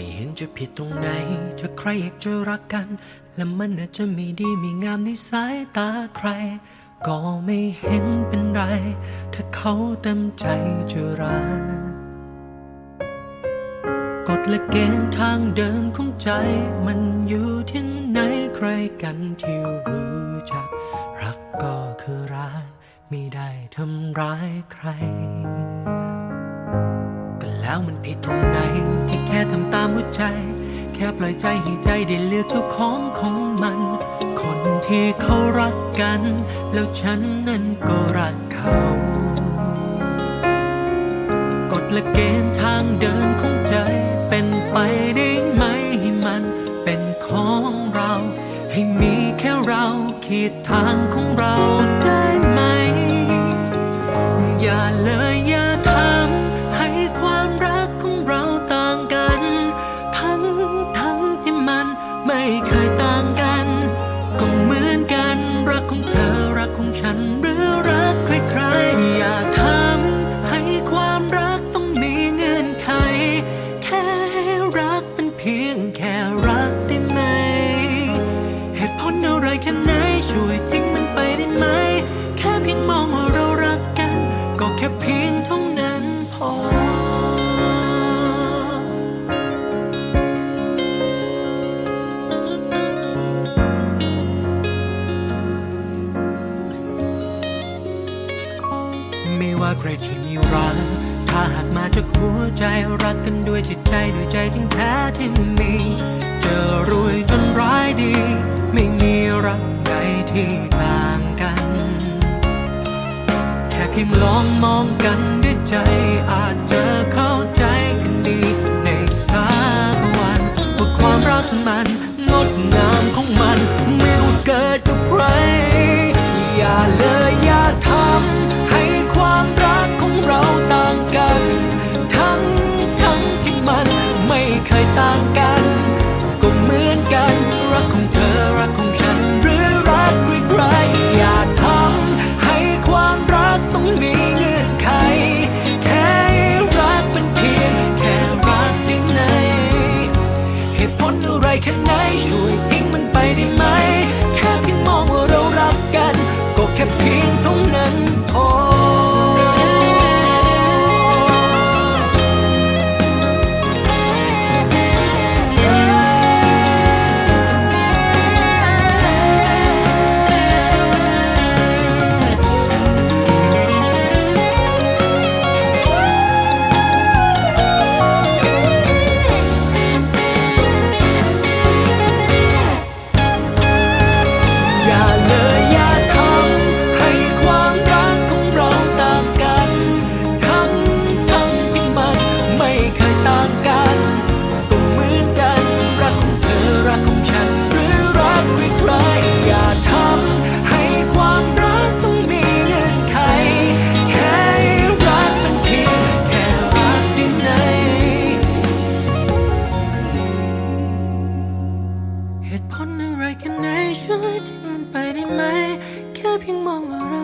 ่เห็นจะผิดตรงไหน ถ้าใครอยากจะรักกัน และมันอาจจะไม่ดีไม่งามในสายตาใคร ก็ไม่เห็นเป็นไร ถ้าเขาเต็มใจจะรักกฎและเกณฑ์ทางเดินของใจ มันอยู่ที่ไหนใครกันที่รู้จัก รักก็คือรัก ไม่ได้ทำร้ายใคร แล้วมันผิดตรงไหน ที่แค่ทำตามหัวใจ แค่ปล่อยใจให้ใจได้เลือกเจ้าของของมัน คนที่เขารักกัน แล้วฉันนั้นก็รักเขากฎและเกณฑ์ทางเดินของใจ เป็นไปได้ไหมให้มันเป็นของเรา ให้มีแค่เราขีดทางของเราได้ไหม อย่าเลย ไม่ว่าใครที่มีรัก ถ้าหากมาจากหัวใจรักกันด้วยจิตใจด้วยใจจริงแท้ที่มี เจอรวยจนร้ายดี ไม่มีรักใดที่ต่างกัน แค่เพียงลองมองกัน ผลอะไรแค่ไหนช่วยทิ้ around.